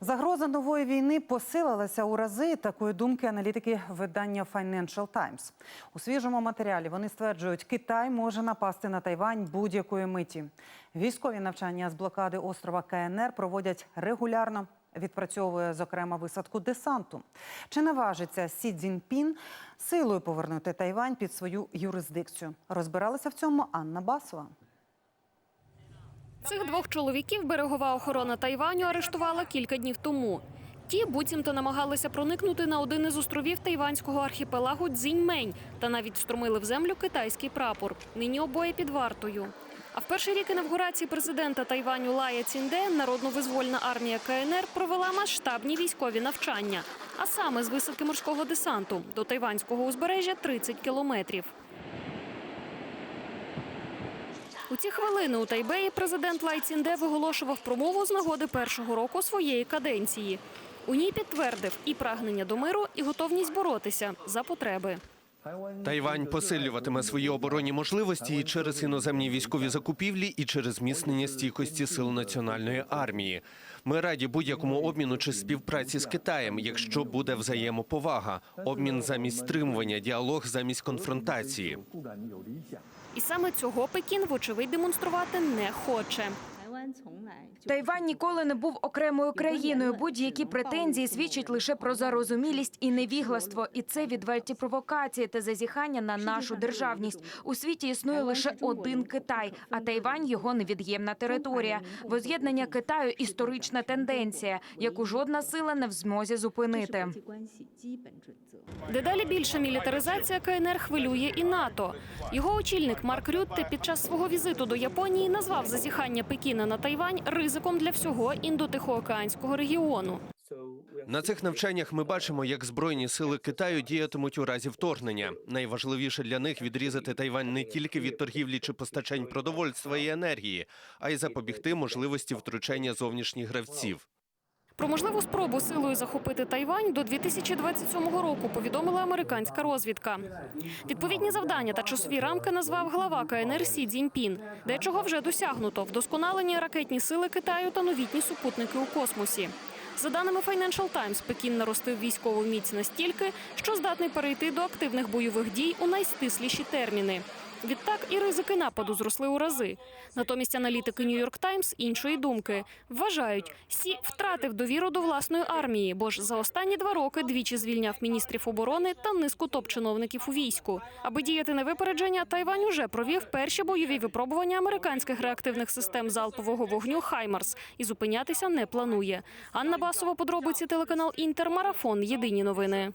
Загроза нової війни посилилася у рази. Такої думки аналітики видання Financial Times. У свіжому матеріалі вони стверджують, Китай може напасти на Тайвань будь-якої миті. Військові навчання з блокади острова КНР проводять регулярно. Відпрацьовує зокрема висадку десанту. Чи наважиться Сі Цзіньпін силою повернути Тайвань під свою юрисдикцію? Розбиралася в цьому Анна Басова. Цих двох чоловіків берегова охорона Тайваню арештувала кілька днів тому. Ті буцімто намагалися проникнути на один із островів тайванського архіпелагу Цзіньмень та навіть встромили в землю китайський прапор. Нині обоє під вартою. А в перший рік інавгурації президента Тайваню Лая Цінде народно-визвольна армія КНР провела масштабні військові навчання, а саме з висадки морського десанту до тайванського узбережжя 30 кілометрів. У ці хвилини у Тайбеї президент Лай Цінде виголошував промову з нагоди першого року своєї каденції. У ній підтвердив і прагнення до миру, і готовність боротися за потреби. Тайвань посилюватиме свої оборонні можливості і через іноземні військові закупівлі, і через зміцнення стійкості сил національної армії. Ми раді будь-якому обміну чи співпраці з Китаєм, якщо буде взаємоповага, обмін замість стримування, діалог замість конфронтації. І саме цього Пекін, вочевидь, демонструвати не хоче. Тайвань ніколи не був окремою країною. Будь-які претензії свідчать лише про зарозумілість і невігластво. І це відверті провокації та зазіхання на нашу державність. У світі існує лише один Китай, а Тайвань його невід'ємна територія. Воз'єднання Китаю історична тенденція, яку жодна сила не в змозі зупинити. Дедалі більша мілітаризація КНР хвилює і НАТО. Його очільник Марк Рютте під час свого візиту до Японії назвав зазіхання Пекіна на Тайвань ризиком для всього індотихоокеанського регіону. На цих навчаннях ми бачимо, як збройні сили Китаю діятимуть у разі вторгнення. Найважливіше для них відрізати Тайвань не тільки від торгівлі чи постачань продовольства і енергії, а й запобігти можливості втручання зовнішніх гравців. Про можливу спробу силою захопити Тайвань до 2027 року повідомила американська розвідка. Відповідні завдання та часові рамки назвав глава КНР Сі Цзіньпін, де чого вже досягнуто вдосконалені ракетні сили Китаю та новітні супутники у космосі. За даними Financial Times, Пекін наростив військову міць настільки, що здатний перейти до активних бойових дій у найстисліші терміни. Відтак і ризики нападу зросли у рази. Натомість аналітики Нью-Йорк Таймс іншої думки вважають, Сі втратив довіру до власної армії, бо ж за останні два роки двічі звільняв міністрів оборони та низку топ-чиновників у війську. Аби діяти на випередження, Тайвань уже провів перші бойові випробування американських реактивних систем залпового вогню Хаймарс і зупинятися не планує. Анна Басова, подробиці телеканал Інтер, марафон. Єдині новини.